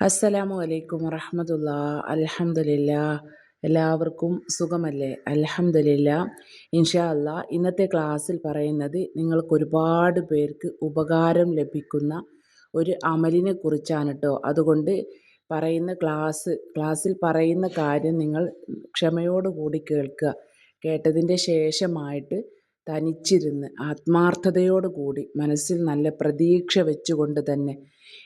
അസ്സലാമു അലൈക്കും വറഹമത്തുള്ള. അലഹമുല്ല എല്ലാവർക്കും സുഖമല്ലേ? അലഹമുല്ല ഇൻഷാ അല്ല ഇന്നത്തെ ക്ലാസ്സിൽ പറയുന്നത് നിങ്ങൾക്ക് ഒരുപാട് പേർക്ക് ഉപകാരം ലഭിക്കുന്ന ഒരു അമലിനെ കുറിച്ചാണ് കേട്ടോ അതുകൊണ്ട് പറയുന്ന ക്ലാസ് ക്ലാസ്സിൽ പറയുന്ന കാര്യം നിങ്ങൾ ക്ഷമയോടുകൂടി കേൾക്കുക. കേട്ടതിന്റെ ശേഷമായിട്ട് തനിച്ചിരുന്ന് ആത്മാർത്ഥതയോടുകൂടി മനസ്സിൽ നല്ല പ്രതീക്ഷ വെച്ചുകൊണ്ട് തന്നെ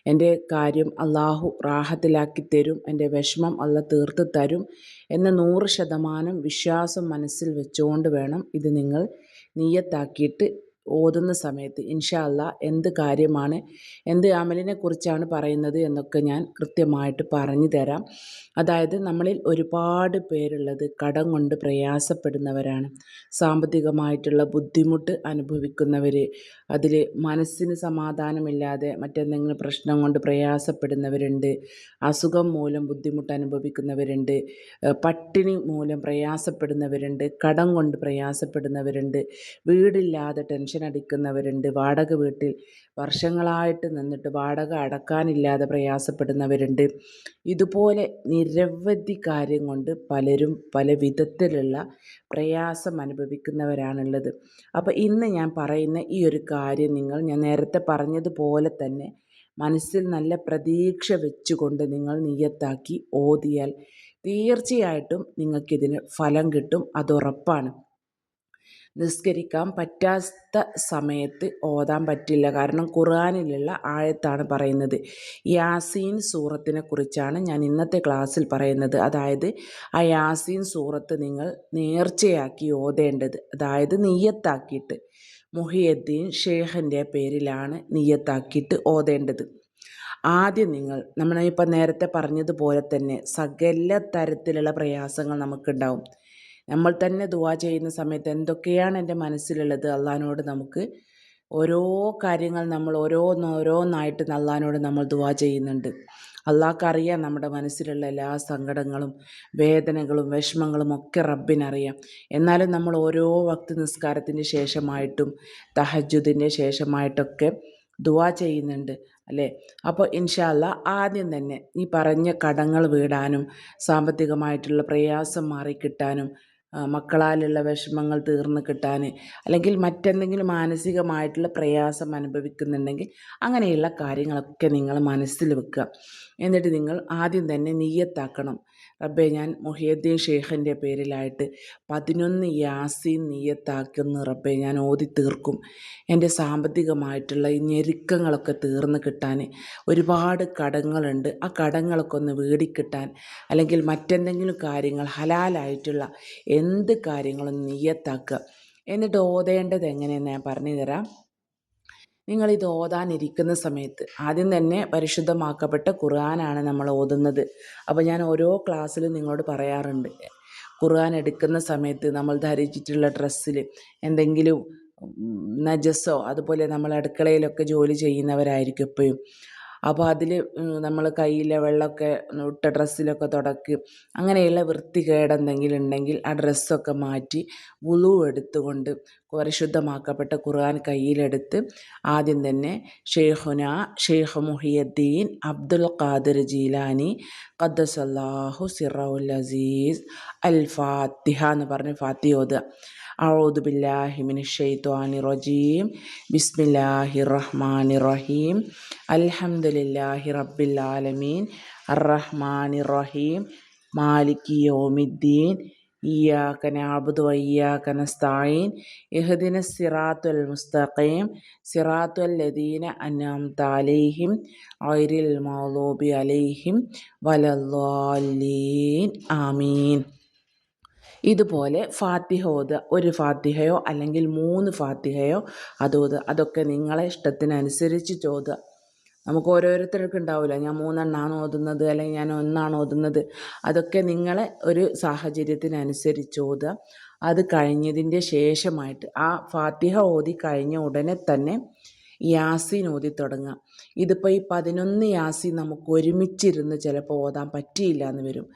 എന്റെ കാര്യം അള്ളാഹു റാഹത്തിലാക്കി തരും എന്റെ വിഷമം അല്ല തീർത്ത് തരും എന്ന നൂറ് ശതമാനം വിശ്വാസം മനസ്സിൽ വെച്ചുകൊണ്ട് വേണം ഇത് നിങ്ങൾ നീയത്താക്കിയിട്ട് ഓതുന്ന സമയത്ത് ഇൻഷാ എന്ത് കാര്യമാണ് എന്ത് അമലിനെ കുറിച്ചാണ് പറയുന്നത് എന്നൊക്കെ ഞാൻ കൃത്യമായിട്ട് പറഞ്ഞു തരാം. അതായത് നമ്മളിൽ ഒരുപാട് പേരുള്ളത് കടം കൊണ്ട് പ്രയാസപ്പെടുന്നവരാണ്. സാമ്പത്തികമായിട്ടുള്ള ബുദ്ധിമുട്ട് അനുഭവിക്കുന്നവർ അതിൽ മനസ്സിന് സമാധാനമില്ലാതെ മറ്റെന്തെങ്കിലും പ്രശ്നം കൊണ്ട് പ്രയാസപ്പെടുന്നവരുണ്ട്. അസുഖം മൂലം ബുദ്ധിമുട്ട് അനുഭവിക്കുന്നവരുണ്ട്. പട്ടിണി മൂലം പ്രയാസപ്പെടുന്നവരുണ്ട്. കടം കൊണ്ട് പ്രയാസപ്പെടുന്നവരുണ്ട്. വീടില്ലാതെ ടെൻഷൻ അടിക്കുന്നവരുണ്ട്. വാടക വീട്ടിൽ വർഷങ്ങളായിട്ട് നിന്നിട്ട് വാടക അടക്കാനില്ലാതെ പ്രയാസപ്പെടുന്നവരുണ്ട്. ഇതുപോലെ നിരവധി കാര്യം കൊണ്ട് പലരും പല വിധത്തിലുള്ള പ്രയാസം അനുഭവിക്കുന്നവരാണുള്ളത്. അപ്പോൾ ഇന്ന് ഞാൻ പറയുന്ന ഈ ഒരു കാര്യം നിങ്ങൾ ഞാൻ നേരത്തെ പറഞ്ഞതുപോലെ തന്നെ മനസ്സിൽ നല്ല പ്രതീക്ഷ വെച്ചുകൊണ്ട് നിങ്ങൾ നിയത്താക്കി ഓതിയാൽ തീർച്ചയായിട്ടും നിങ്ങൾക്കിതിന് ഫലം കിട്ടും. അതുറപ്പാണ് നിസ്കരിക്കാൻ പറ്റാത്ത സമയത്ത് ഓതാൻ പറ്റില്ല. കാരണം ഖുർആാനിലുള്ള ആഴത്താണ് പറയുന്നത്. യാസീൻ സൂറത്തിനെ കുറിച്ചാണ് ഞാൻ ഇന്നത്തെ ക്ലാസ്സിൽ പറയുന്നത്. അതായത് ആ യാസീൻ സൂറത്ത് നിങ്ങൾ നേർച്ചയാക്കി ഓതേണ്ടത്. അതായത് നെയ്യത്താക്കിയിട്ട് മുഹിയദ്ദീൻ ഷേഖിന്റെ പേരിലാണ് നെയ്യത്താക്കിയിട്ട് ഓതേണ്ടത്. ആദ്യം നിങ്ങൾ നമ്മളിപ്പോൾ നേരത്തെ പറഞ്ഞതുപോലെ തന്നെ സകല തരത്തിലുള്ള പ്രയാസങ്ങൾ നമുക്കുണ്ടാവും. നമ്മൾ തന്നെ ദുവാ ചെയ്യുന്ന സമയത്ത് എന്തൊക്കെയാണ് എന്റെ മനസ്സിലുള്ളത് അള്ളഹാനോട് നമുക്ക് ഓരോ കാര്യങ്ങൾ നമ്മൾ ഓരോന്നോരോന്നായിട്ട് അള്ളഹാനോട് നമ്മൾ ദുവാ ചെയ്യുന്നുണ്ട്. അള്ളാഹ്ക്കറിയാം നമ്മുടെ മനസ്സിലുള്ള എല്ലാ സങ്കടങ്ങളും വേദനകളും വിഷമങ്ങളും ഒക്കെ റബ്ബിനറിയാം. എന്നാലും നമ്മൾ ഓരോ വക്ത് നിസ്കാരത്തിന് ശേഷമായിട്ടും തഹജുദിന്റെ ശേഷമായിട്ടൊക്കെ ദുവാ ചെയ്യുന്നുണ്ട് അല്ലേ? അപ്പോൾ ഇൻഷാല്ല ആദ്യം തന്നെ ഈ പറഞ്ഞ കടങ്ങൾ വീടാനും സാമ്പത്തികമായിട്ടുള്ള പ്രയാസം മാറിക്കിട്ടാനും മക്കളാലുള്ള വിഷമങ്ങൾ തീർന്നു കിട്ടാൻ അല്ലെങ്കിൽ മറ്റെന്തെങ്കിലും മാനസികമായിട്ടുള്ള പ്രയാസം അനുഭവിക്കുന്നുണ്ടെങ്കിൽ അങ്ങനെയുള്ള കാര്യങ്ങളൊക്കെ നിങ്ങൾ മനസ്സിൽ വെക്കുക. എന്നിട്ട് നിങ്ങൾ ആദ്യം തന്നെ നീയത്താക്കണം റബ്ബെ ഞാൻ മുഹിയദ്ദീൻ ഷെയ്ഖിന്റെ പേരിലായിട്ട് പതിനൊന്ന് യാസീൻ നീയത്താക്കുന്ന റബ്ബെ ഞാൻ ഓതി തീർക്കും. എന്റെ സാമ്പത്തികമായിട്ടുള്ള ഈ ഞെരുക്കങ്ങളൊക്കെ തീർന്ന് കിട്ടാൻ ഒരുപാട് കടങ്ങളുണ്ട്. ആ കടങ്ങളൊക്കെ ഒന്ന് വീടിക്കിട്ടാൻ അല്ലെങ്കിൽ മറ്റെന്തെങ്കിലും കാര്യങ്ങൾ ഹലാലായിട്ടുള്ള എന്ത് കാര്യങ്ങളും നീയത്താക്കുക എന്നിട്ട് ഓതേണ്ടത് എങ്ങനെയെന്ന് ഞാൻ പറഞ്ഞു തരാം നിങ്ങളിത് ഓതാനിരിക്കുന്ന സമയത്ത് ആദ്യം തന്നെ പരിശുദ്ധമാക്കപ്പെട്ട ഖുർആനാണ് നമ്മൾ ഓതുന്നത്. അപ്പോൾ ഞാൻ ഓരോ ക്ലാസ്സിലും നിങ്ങളോട് പറയാറുണ്ട്. ഖുർആൻ എടുക്കുന്ന സമയത്ത് നമ്മൾ ധരിച്ചിട്ടുള്ള ഡ്രസ്സിൽ എന്തെങ്കിലും നജസ്സോ അതുപോലെ നമ്മൾ അടുക്കളയിലൊക്കെ ജോലി ചെയ്യുന്നവരായിരിക്കും എപ്പോഴും. അപ്പോൾ അതിൽ നമ്മൾ കയ്യിലെ വെള്ളമൊക്കെ ഇട്ട ഡ്രസ്സിലൊക്കെ തുടക്കും അങ്ങനെയുള്ള വൃത്തികേടെന്തെങ്കിലും ഉണ്ടെങ്കിൽ ആ ഡ്രസ്സൊക്കെ മാറ്റി വുളു എടുത്തുകൊണ്ട് പരിശുദ്ധമാക്കപ്പെട്ട ഖുർആൻ കയ്യിലെടുത്ത് ആദ്യം തന്നെ ഷെയ്ഖുന Sheikh Muhiyuddin Abdul Qadir Jilani ഖദ്ദസല്ലാഹു സിറൗൽ അസീസ് അൽ ഫാത്തിഹ എന്ന് പറഞ്ഞ് ഫാത്തി ഓതുക أعوذ بالله من الشيطان الرجيم بسم الله الرحمن الرحيم الحمد അലഹമുല്ലാഹി റബ്ബിൽ ആലമീൻ. അറഹ്മാൻ റഹീം മാലിക്കി ഓമിദ്ദീൻ ഇയാക്കന അബുദ് വയ്യാക്ക സ്തായിൻ ഇഹദിന സിറാത്തുൽ മുസ്തഖീം. സിറാത്തുൽ ലദീന അനാം താലേഹിം ഐരിൽ മൗലൂബി അലൈഹിം. വലല്ലാലീൻ ആമീൻ. ഇതുപോലെ ഫാത്തിഹോത് ഒരു ഫാത്തിഹയോ അല്ലെങ്കിൽ മൂന്ന് ഫാത്തിഹയോ അതോത് അതൊക്കെ നിങ്ങളെ ഇഷ്ടത്തിനനുസരിച്ച് ചോദ നമുക്ക് ഓരോരുത്തർക്കും ഉണ്ടാവില്ല ഞാൻ മൂന്നെണ്ണമാണ് ഓതുന്നത് അല്ലെങ്കിൽ ഞാൻ ഒന്നാണ് ഓതുന്നത്. അതൊക്കെ നിങ്ങളെ ഒരു സാഹചര്യത്തിനനുസരിച്ച് ഓതുക. അത് കഴിഞ്ഞതിന്റെ ശേഷമായിട്ട് ആ ഫാത്തിഹ ഓതി കഴിഞ്ഞ ഉടനെ തന്നെ യാസീൻ ഓതി തുടങ്ങുക. ഇതിപ്പോൾ ഈ പതിനൊന്ന് യാസീൻ നമുക്ക് ഒരുമിച്ചിരുന്ന് ചിലപ്പോൾ ഓതാൻ പറ്റിയില്ല എന്ന് വരും.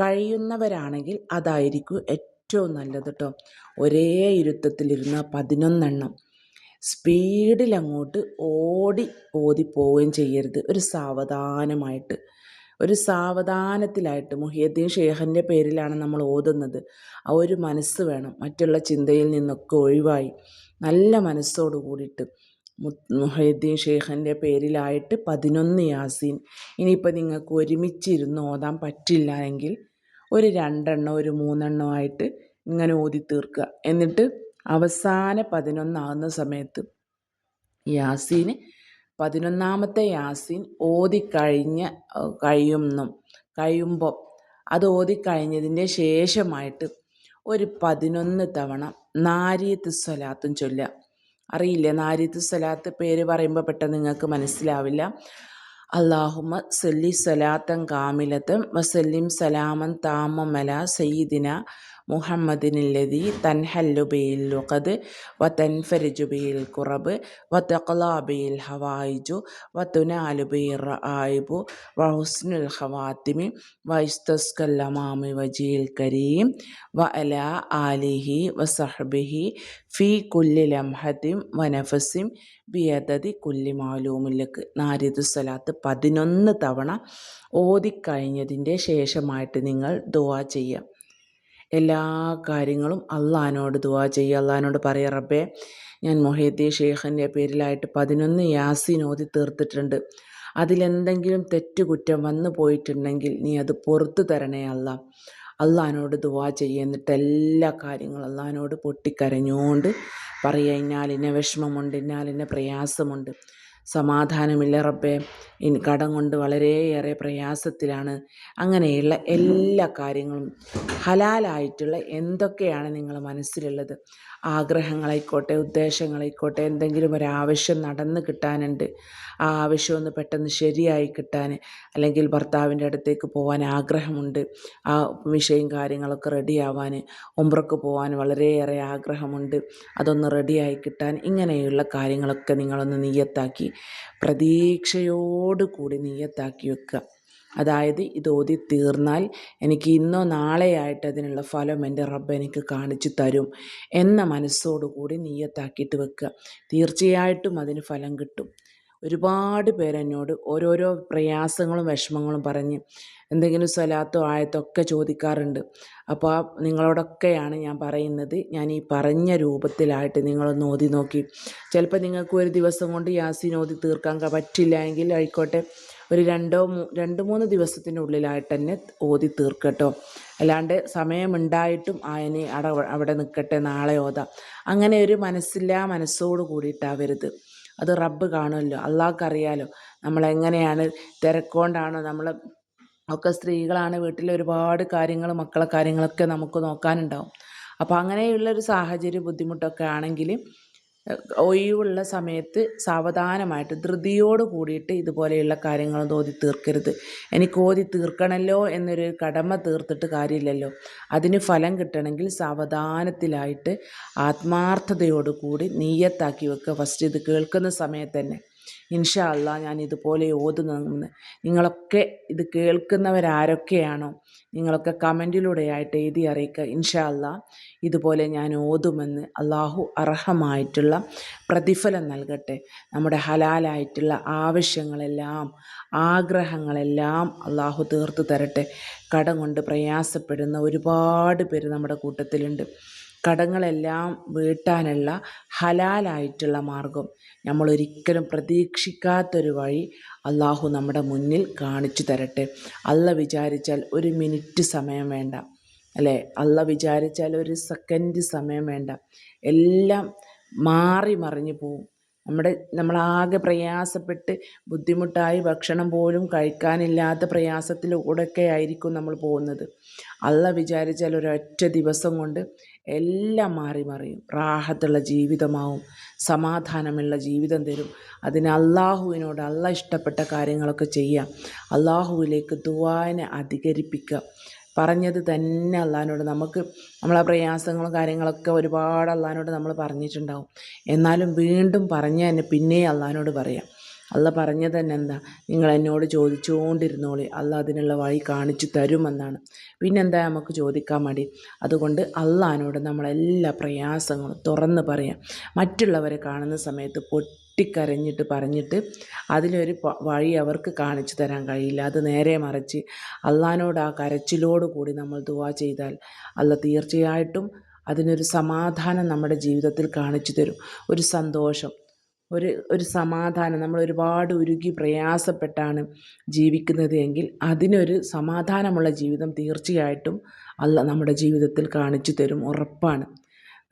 കഴിയുന്നവരാണെങ്കിൽ അതായിരിക്കും ഏറ്റവും നല്ലത് കേട്ടോ ഒരേ ഇരുത്തത്തിലിരുന്ന പതിനൊന്നെണ്ണം. സ്പീഡിൽ അങ്ങോട്ട് ഓടി ഓതി പോവുകയും ചെയ്യരുത്. ഒരു സാവധാനമായിട്ട്. ഒരു സാവധാനത്തിലായിട്ട് മുഹിയദ്ദീൻ ഷേഖിന്റെ പേരിലാണ് നമ്മൾ ഓതുന്നത്. ആ ഒരു മനസ്സ് വേണം. മറ്റുള്ള ചിന്തയിൽ നിന്നൊക്കെ ഒഴിവായി നല്ല മനസ്സോട് കൂടിയിട്ട് മുഹീദ്ദീൻ ഷെയ്ഖിന്റെ പേരിലായിട്ട് പതിനൊന്ന് യാസീൻ. ഇനിയിപ്പോൾ നിങ്ങൾക്ക് ഒരുമിച്ചിരുന്ന് ഓതാൻ പറ്റില്ല എങ്കിൽ ഒരു രണ്ടെണ്ണോ ഒരു മൂന്നെണ്ണോ ആയിട്ട് ഇങ്ങനെ ഓതി തീർക്കുക എന്നിട്ട് അവസാന പതിനൊന്നാകുന്ന സമയത്ത് യാസീന് പതിനൊന്നാമത്തെ യാസീൻ ഓതിക്കഴിഞ്ഞ് കഴിയുന്നു കഴിയുമ്പോൾ അത് ഓതിക്കഴിഞ്ഞതിന്റെ ശേഷമായിട്ട് ഒരു പതിനൊന്ന് തവണ നാരിയത്ത് സ്വലാത്തും ചൊല്ലുക. അറിയില്ല? നാരിയത്ത് സ്വലാത്ത് പേര് പറയുമ്പോൾ പെട്ടെന്ന് നിങ്ങൾക്ക് മനസ്സിലാവില്ല. അള്ളാഹുമ സല്ലി സ്വലാത്തം കാമിലത്തും വസല്ലിം സലാമൻ താമമല സയ്യിദിന മുഹമ്മദിനില്ലതി തൻഹല്ലു ബിയിൽ ലുഖദ് വ തൻഫരിജു ബിയിൽ കുറബ് വ തഖ്ലാ ബിയിൽ ഹവായിജു വ തുനാലു ബിയിൽ റആയിബു വ ഹുസ്നുൽ ഖവാത്തിമി വ ഇസ്തസ്കല്ലമാമി വജീൽ കരീം വ അലാ ആലിഹി വ സഹ്ബിഹി ഫി കുല്ലി ലംഹത്തിം വ നഫസിം ബിയദതി കുല്ലി മാലൂമില്ലക്ക് നാരിദു സ്വലാത്ത് പതിനൊന്ന് തവണ ഓതിക്കഴിഞ്ഞതിന്റെ ശേഷമായിട്ട് നിങ്ങൾ ദുവാ ചെയ്യുക. എല്ലാ കാര്യങ്ങളും അള്ളഹാനോട് ദുവാ ചെയ്യുക. അള്ളഹാനോട് പറയുക റബ്ബേ ഞാൻ മൊഹീദ്ദീൻ ഷെയ്ഖിന്റെ പേരിലായിട്ട് പതിനൊന്ന് യാസീൻ ഓതി തീർത്തിട്ടുണ്ട്. അതിലെന്തെങ്കിലും തെറ്റുകുറ്റം വന്നു പോയിട്ടുണ്ടെങ്കിൽ നീ അത് പുറത്തു തരണേ അല്ല അള്ളഹാനോട് ദുവാ ചെയ്യുക എന്നിട്ട് എല്ലാ കാര്യങ്ങളും അള്ളഹാനോട് പൊട്ടിക്കരഞ്ഞുകൊണ്ട് പറയുക ഇന്നാലിന്ന വിഷമമുണ്ട് ഇന്നാലിന്ന പ്രയാസമുണ്ട്. സമാധാനമില്ല റബ്ബേ. കടം കൊണ്ട് വളരെയേറെ പ്രയാസത്തിലാണ്. അങ്ങനെയുള്ള എല്ലാ കാര്യങ്ങളും ഹലാലായിട്ടുള്ള എന്തൊക്കെയാണ് നിങ്ങൾ മനസ്സിലുള്ളത്? ആഗ്രഹങ്ങളായിക്കോട്ടെ ഉദ്ദേശങ്ങളായിക്കോട്ടെ എന്തെങ്കിലും ഒരാവശ്യം നടന്ന് കിട്ടാനുണ്ട്. ആ ആവശ്യം ഒന്ന് പെട്ടെന്ന് ശരിയായി കിട്ടാൻ അല്ലെങ്കിൽ ഭർത്താവിന്റെ അടുത്തേക്ക് പോകാൻ ആഗ്രഹമുണ്ട്. ആ വിഷയം കാര്യങ്ങളൊക്കെ റെഡിയാവാൻ ഉമ്പ്രക്ക് പോകാൻ വളരെയേറെ ആഗ്രഹമുണ്ട്. അതൊന്ന് റെഡിയായി കിട്ടാൻ ഇങ്ങനെയുള്ള കാര്യങ്ങളൊക്കെ നിങ്ങളൊന്ന് നീയത്താക്കി പ്രതീക്ഷയോട് കൂടി നീയത്താക്കി വെക്കുക. അതായത് ഇത് ഓതി തീർന്നാൽ എനിക്ക് ഇന്നോ നാളെയായിട്ട് അതിനുള്ള ഫലം എന്റെ റബ്ബ് എനിക്ക് കാണിച്ചു തരും എന്ന മനസ്സോടുകൂടി നീയത്താക്കിയിട്ട് വെക്കുക. തീർച്ചയായിട്ടും അതിന് ഫലം കിട്ടും. ഒരുപാട് പേരെന്നോട് ഓരോരോ പ്രയാസങ്ങളും വിഷമങ്ങളും പറഞ്ഞ് എന്തെങ്കിലും സ്വലാത്തോ ആയത്തോ ഒക്കെ ചോദിക്കാറുണ്ട്. അപ്പോൾ ആ നിങ്ങളോടൊക്കെയാണ് ഞാൻ പറയുന്നത്. ഞാൻ ഈ പറഞ്ഞ രൂപത്തിലായിട്ട് നിങ്ങളൊന്ന് ഓതി നോക്കി. ചിലപ്പോൾ നിങ്ങൾക്ക് ഒരു ദിവസം കൊണ്ട് യാസീൻ ഓതി തീർക്കാൻ പറ്റില്ല എങ്കിൽ ആയിക്കോട്ടെ ഒരു രണ്ടോ രണ്ട് മൂന്ന് ദിവസത്തിനുള്ളിലായിട്ട് തന്നെ ഓതി തീർക്കട്ടോ. അല്ലാണ്ട് സമയമുണ്ടായിട്ടും ആയനെ അവിടെ അവിടെ നിൽക്കട്ടെ നാളെ ഓതാം. അങ്ങനെ ഒരു മനസ്സില്ലാ മനസ്സോട് കൂടിയിട്ടാവരുത്. അത് റബ്ബ് കാണുമല്ലോ അള്ളാഹ്ക്കറിയാലോ. നമ്മളെങ്ങനെയാണ് തിരക്കൊണ്ടാണോ നമ്മൾ ഒക്കെ സ്ത്രീകളാണ് വീട്ടിൽ ഒരുപാട് കാര്യങ്ങൾ മക്കളെ കാര്യങ്ങളൊക്കെ നമുക്ക് നോക്കാനുണ്ടാവും. അപ്പോൾ അങ്ങനെയുള്ളൊരു സാഹചര്യം ബുദ്ധിമുട്ടൊക്കെ ആണെങ്കിൽ ഒഴിവുള്ള സമയത്ത് സാവധാനമായിട്ട് ധൃതിയോട് കൂടിയിട്ട് ഇതുപോലെയുള്ള കാര്യങ്ങളൊന്നും ഓതി തീർക്കരുത്. എനിക്ക് ഓതി തീർക്കണമല്ലോ എന്നൊരു കടമ തീർത്തിട്ട് കാര്യമില്ലല്ലോ. അതിന് ഫലം കിട്ടണമെങ്കിൽ സാവധാനത്തിലായിട്ട് ആത്മാർത്ഥതയോടുകൂടി നീയത്താക്കി വെക്കുക. ഫസ്റ്റ് ഇത് കേൾക്കുന്ന സമയത്ത് തന്നെ ഇൻഷാ അള്ളാ ഞാൻ ഇതുപോലെ ഓതുന്നെന്ന് നിങ്ങളൊക്കെ ഇത് കേൾക്കുന്നവരാരൊക്കെയാണോ? നിങ്ങളൊക്കെ കമന്റിലൂടെയായിട്ട് എഴുതി അറിയിക്കുക. ഇൻഷാ അള്ളാ ഇതുപോലെ ഞാൻ ഓതുമെന്ന് അള്ളാഹു അർഹമായിട്ടുള്ള പ്രതിഫലം നൽകട്ടെ. നമ്മുടെ ഹലാലായിട്ടുള്ള ആവശ്യങ്ങളെല്ലാം ആഗ്രഹങ്ങളെല്ലാം അള്ളാഹു തീർത്തു തരട്ടെ. കടം കൊണ്ട് പ്രയാസപ്പെടുന്ന ഒരുപാട് പേര് നമ്മുടെ കൂട്ടത്തിലുണ്ട്. കടങ്ങളെല്ലാം വീട്ടാനുള്ള ഹലാലായിട്ടുള്ള മാർഗം നമ്മൾ ഒരിക്കലും പ്രതീക്ഷിക്കാത്തൊരു വഴി അള്ളാഹു നമ്മുടെ മുന്നിൽ കാണിച്ചു തരട്ടെ. അല്ല വിചാരിച്ചാൽ ഒരു മിനിറ്റ് സമയം വേണ്ട. അല്ലേ? അല്ല വിചാരിച്ചാൽ ഒരു സെക്കൻഡ് സമയം വേണ്ട. എല്ലാം മാറി മറിഞ്ഞു പോവും. നമ്മുടെ നമ്മളാകെ പ്രയാസപ്പെട്ട് ബുദ്ധിമുട്ടായി ഭക്ഷണം പോലും കഴിക്കാനില്ലാത്ത പ്രയാസത്തിലൂടെയൊക്കെ ആയിരിക്കും നമ്മൾ പോകുന്നത്. അല്ല വിചാരിച്ചാൽ ഒരൊറ്റ ദിവസം കൊണ്ട് എല്ലാം മാറി മറിയും. റാഹത്തുള്ള ജീവിതമാവും സമാധാനമുള്ള ജീവിതം തരും. അതിന് അള്ളാഹുവിനോട് അള്ള ഇഷ്ടപ്പെട്ട കാര്യങ്ങളൊക്കെ ചെയ്യാം. അള്ളാഹുവിലേക്ക് ദുവാനെ അധികരിപ്പിക്കുക. പറഞ്ഞത് തന്നെ അള്ളഹാനോട്. നമുക്ക് നമ്മളെ പ്രയാസങ്ങളും കാര്യങ്ങളൊക്കെ ഒരുപാട് അള്ളഹാനോട് നമ്മൾ പറഞ്ഞിട്ടുണ്ടാവും. എന്നാലും വീണ്ടും പറഞ്ഞു തന്നെ പിന്നെയും അള്ളഹാനോട് പറയാം. അല്ല പറഞ്ഞത് തന്നെ എന്താ? നിങ്ങൾ എന്നോട് ചോദിച്ചുകൊണ്ടിരുന്നോളി അല്ല അതിനുള്ള വഴി കാണിച്ചു തരുമെന്നാണ്. പിന്നെന്താ നമുക്ക് ചോദിക്കാൻ മടി? അതുകൊണ്ട് അള്ളഹാനോട് നമ്മളെല്ലാ പ്രയാസങ്ങളും തുറന്ന് പറയാം. മറ്റുള്ളവരെ കാണുന്ന സമയത്ത് പൊട്ടി പൊട്ടിക്കരഞ്ഞിട്ട് പറഞ്ഞിട്ട് അതിലൊരു വഴി അവർക്ക് കാണിച്ചു തരാൻ കഴിയില്ല. അത് നേരെ മറിച്ച് അള്ളഹാനോട് ആ കരച്ചിലോട് കൂടി നമ്മൾ ദുവാ ചെയ്താൽ അല്ല തീർച്ചയായിട്ടും അതിനൊരു സമാധാനം നമ്മുടെ ജീവിതത്തിൽ കാണിച്ചു തരും. ഒരു സന്തോഷം ഒരു ഒരു സമാധാനം. നമ്മൾ ഒരുപാട് ഉരുകി പ്രയാസപ്പെട്ടാണ് ജീവിക്കുന്നത് എങ്കിൽ അതിനൊരു സമാധാനമുള്ള ജീവിതം തീർച്ചയായിട്ടും അല്ല നമ്മുടെ ജീവിതത്തിൽ കാണിച്ചു തരും. ഉറപ്പാണ്.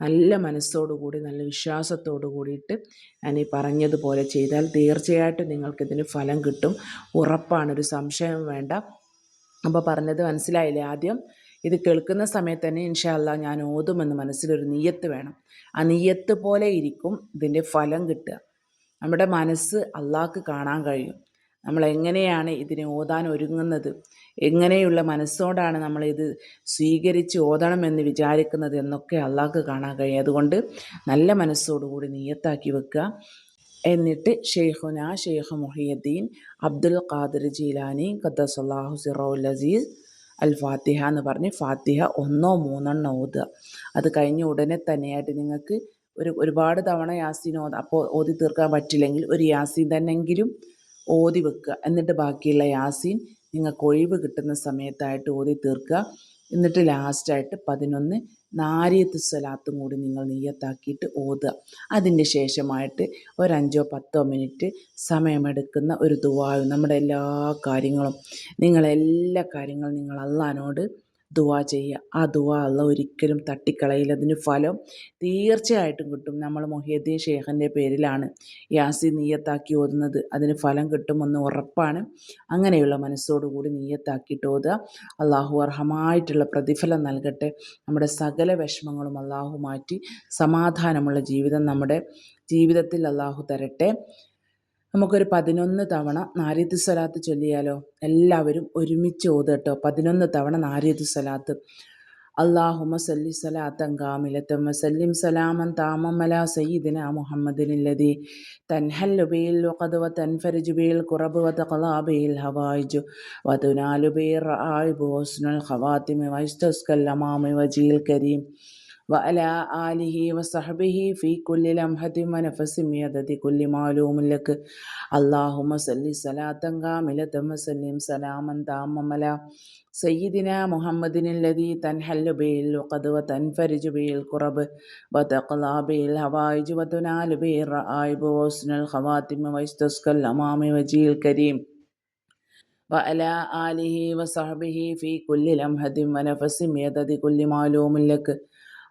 നല്ല മനസ്സോടു കൂടി നല്ല വിശ്വാസത്തോടു കൂടിയിട്ട് ഞാൻ ഈ പറഞ്ഞതുപോലെ ചെയ്താൽ തീർച്ചയായിട്ടും നിങ്ങൾക്കിതിന് ഫലം കിട്ടും. ഉറപ്പാണ് ഒരു സംശയം വേണ്ട. അപ്പോൾ പറഞ്ഞത് മനസ്സിലായില്ലേ? ആദ്യം ഇത് കേൾക്കുന്ന സമയത്ത് തന്നെ ഇൻഷാല്ല ഞാൻ ഓതുമെന്ന് മനസ്സിലൊരു നീയത്ത് വേണം. ആ നീയത്ത് പോലെ ഇരിക്കും ഇതിന്റെ ഫലം കിട്ടുക. നമ്മുടെ മനസ്സ് അള്ളാഹ്ക്ക് കാണാൻ കഴിയും. നമ്മൾ എങ്ങനെയാണ് ഇതിനെ ഓതാൻ ഒരുങ്ങുന്നത്? എങ്ങനെയുള്ള മനസ്സോടാണ് നമ്മൾ ഇത് സ്വീകരിച്ച് ഓതണമെന്ന് വിചാരിക്കുന്നത് എന്നൊക്കെ അള്ളാഹ്ക്ക് കാണാൻ കഴിയും. അതുകൊണ്ട് നല്ല മനസ്സോടുകൂടി നീയത്താക്കി വെക്കുക. എന്നിട്ട് ഷെയ്ഖുന Sheikh Muhiyuddin Abdul Qadir Jilani ഖദ്ദസല്ലാഹു സിറോൽ അസീസ് അൽ ഫാത്തിഹ എന്ന് പറഞ്ഞ് ഫാത്തിഹ ഒന്നോ മൂന്നെണ്ണോ ഓതുക. അത് കഴിഞ്ഞ ഉടനെ തന്നെയായിട്ട് നിങ്ങൾക്ക് ഒരു ഒരുപാട് തവണ യാസീൻ ഓത അപ്പോൾ ഓതി തീർക്കാൻ പറ്റില്ലെങ്കിൽ ഒരു യാസീൻ തന്നെങ്കിലും ഓതി വെക്കുക എന്നിട്ട് ബാക്കിയുള്ള യാസീൻ നിങ്ങൾക്ക് ഒഴിവ് കിട്ടുന്ന സമയത്തായിട്ട് ഓതി തീർക്കുക. എന്നിട്ട് ലാസ്റ്റായിട്ട് പതിനൊന്ന് നാരിയത്ത് സ്വലാത്തും കൂടി നിങ്ങൾ നെയ്യത്താക്കിയിട്ട് ഓതുക. അതിന്റെ ശേഷമായിട്ട് ഒരഞ്ചോ പത്തോ മിനിറ്റ് സമയമെടുക്കുന്ന ഒരു ദുവായും നമ്മുടെ എല്ലാ കാര്യങ്ങളും നിങ്ങളെല്ലാ കാര്യങ്ങളും നിങ്ങൾ അള്ളഹാനോട് ദുവാ ചെയ്യുക. ആ ദുവാ അല്ല ഒരിക്കലും തട്ടിക്കളയില്ല. അതിന് ഫലം തീർച്ചയായിട്ടും കിട്ടും. നമ്മൾ മൊഹീദ്ദീൻ ഷേഖിന്റെ പേരിലാണ് യാസി നീയത്താക്കി ഓതുന്നത്. അതിന് ഫലം കിട്ടുമെന്ന് ഉറപ്പാണ്. അങ്ങനെയുള്ള മനസ്സോടുകൂടി നീയത്താക്കിയിട്ട് ഓതുക. അള്ളാഹു അർഹമായിട്ടുള്ള പ്രതിഫലം നൽകട്ടെ. നമ്മുടെ സകല വിഷമങ്ങളും അള്ളാഹു മാറ്റി സമാധാനമുള്ള ജീവിതം നമ്മുടെ ജീവിതത്തിൽ അള്ളാഹു തരട്ടെ. നമുക്കൊരു പതിനൊന്ന് തവണ നാരിയത്ത് സ്വലാത്ത് ചൊല്ലിയാലോ? എല്ലാവരും ഒരുമിച്ച് ഓതട്ടോ പതിനൊന്ന് തവണ നാരിയത്ത് സ്വലാത്ത്. അള്ളാഹുമ സല്ലി സലാത്തൻ കാമിലത്തമ്മ സല്ലിം സലാമൻ താമമല സയ്യിദിന മുഹമ്മദിനില്ലതി തൻഹല്ലു വഖതുവ വഖദ് കുറബ് വത ഖുറബ് വതഖലാ ബിൽ ഹവായിജു വതുനാലു ആയുബ് ഹുസ്നുൽ ഖവാതിമി വയസ്തസ്കൽ അമാമി വജീൽ കരീം. وعلى آله وصحبه في كل لمحة ونفس بعدد كل معلوم لك اللهم صل صلاة كاملة وسلم سلاما تاما على سيدنا محمد الذي تنحل به العقد وتنفرج به الكرب وتقضى به الهوائج وتنال به الرائب وحسن الخواتم ويستسقى الأمام وجه الكريم وعلى آله وصحبه في كل لمحة ونفس بعدد كل معلوم لك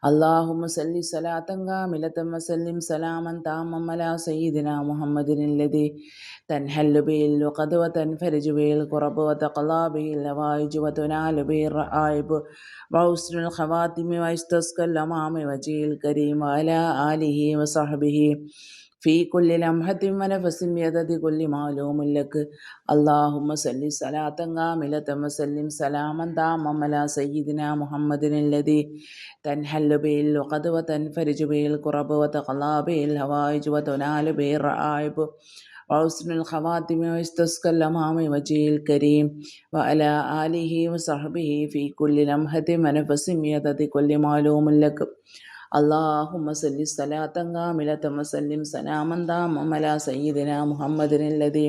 اللهم صل صلاة كاملة وسلم سلاما تاما على سيدنا محمد الذي تنحل به اللقد وتنفرج به الكرب وتقضى به الهوائج وتنال به الرائب وحسن الخواتم ويستسقى الأمام وجه الكريم وعلى آله وصحبه في كل لمحة ونفس بيدد كل معلوم لك اللهم صل صلاة كاملة وسلم سلاما تاما على سيدنا محمد الذي تنحل به اللقد وتنفرج به الكرب وتقضى به الهوائج وتنال به الرائب وحسن الخواتم واستسقى الأمام وجه الكريم وعلى آله وصحبه في كل لمحة ونفس بيدد كل معلوم لك اللهم صل صلاة كاملة وسلم سلاما داما على سيدنا محمد الذي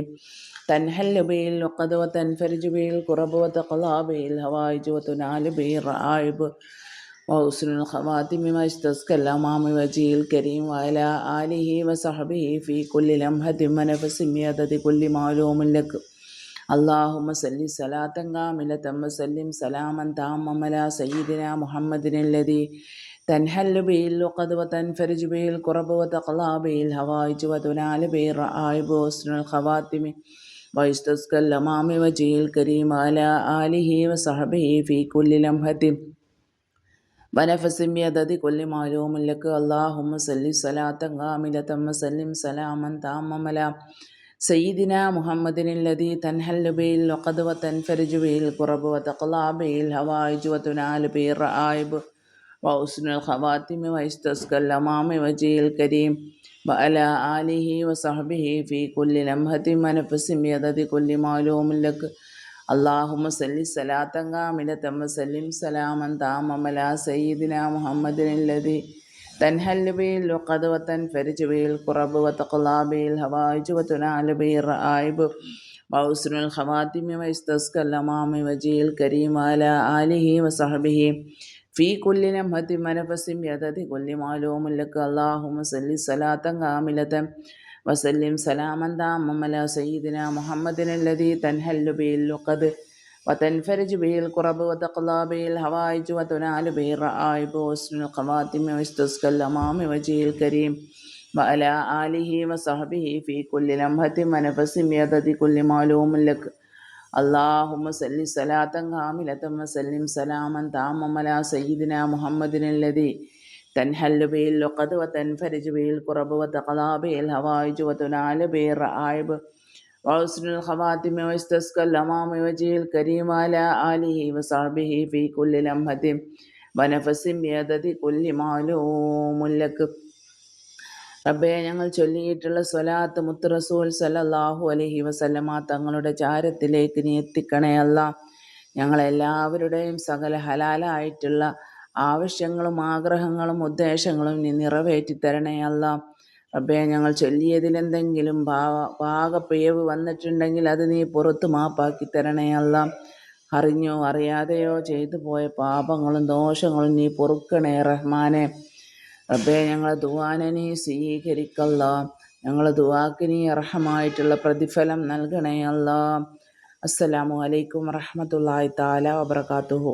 تنحل به العقد وتنفرج به الكرب وتقضى به الهوائج وتنال به الرائب وحسن الخواتم ما استسقى الأمام وجه الكريم وعلى آله وصحبه في كل لمحة ونفس بعدد كل معلوم لك اللهم صل صلاة كاملة وسلم سلاما تاما على سيدنا محمد الذي تنحل به اللقد وتنفرج به الكرب وتقضى به الهوائج وتنال به الرائب وحسن الخواتم ويستسقى الأمام وجه الكريم على آله وصحبه في كل لمحة ونفس بيدد كل معلوم لك اللهم صل صلاة كاملة وسلم سلاما تاما على سيدنا محمد الذي تنحل به اللقد وتنفرج به الكرب وتقضى به الهوائج وتنال به الرائب وحسن الخواتم واستسقى الأمام وجه الكريم وعلى آله وصحبه في كل لمحة ونفس بيدد كل معلوم لك اللهم صل صلاة كاملة وسلم سلاما تاما على سيدنا محمد الذي تنحل به العقد وتنفرج به الكرب وتقضى به الهوائج وتنال به الرائب وحسن الخواتم ويستسقى الأمام وجه الكريم على آله وصحبه في كل لمحة ونفس بعدد كل معلوم لك اللهم صل صلاة كاملة وسلم سلاما تاما على سيدنا محمد الذي تنحل به اللقد وتنفرج به الكرب وتقضى به الهوائج وتنال به الرائب وحسن الخواتم ويستسقى الأمام وجه الكريم وعلى آله وصحبه في كل لمحة ونفس بعدد كل معلوم لك اللهم صل صلاة كاملة وسلم سلاما تاما على سيدنا محمد الذي تنحل به اللقد وتنفرج به الكرب وتقضى به الهوائج وتنال به الرائب وحسن الخواتم واستسقى الأمام وجه الكريم على آله وصحبه في كل لمحة ونفس بعدد كل معلوم لك റബ്ബെ ഞങ്ങൾ ചൊല്ലിയിട്ടുള്ള സ്വലാത്ത് മുത്ത് റസൂൽ സല്ലല്ലാഹു അലൈഹി വസല്ലമ തങ്ങളുടെ ചാരത്തിലേക്ക് നീ എത്തിക്കണേ അല്ല. ഞങ്ങളെല്ലാവരുടെയും സകല ഹലാലായിട്ടുള്ള ആവശ്യങ്ങളും ആഗ്രഹങ്ങളും ഉദ്ദേശങ്ങളും നീ നിറവേറ്റി തരണേ അല്ല. റബ്ബെ ഞങ്ങൾ ചൊല്ലിയതിലെന്തെങ്കിലും ഭാവ പാകപ്പിഴവ് വന്നിട്ടുണ്ടെങ്കിൽ അത് നീ പുറത്ത് മാപ്പാക്കി തരണേ അല്ല. അറിഞ്ഞോ അറിയാതെയോ ചെയ്തു പോയ പാപങ്ങളും ദോഷങ്ങളും നീ പൊറുക്കണേ റഹ്മാനെ. റബ്ബെ ഞങ്ങളെ ദുവാനെ നീ സ്വീകരിക്കല്ല. ഞങ്ങളെ ദുവാക്ക് നീ അർഹമായിട്ടുള്ള പ്രതിഫലം നൽകണേ അല്ല. അസ്സലാമു അലൈക്കും വറഹമത്തല്ലാഹി താല വബർക്കാത്തുഹു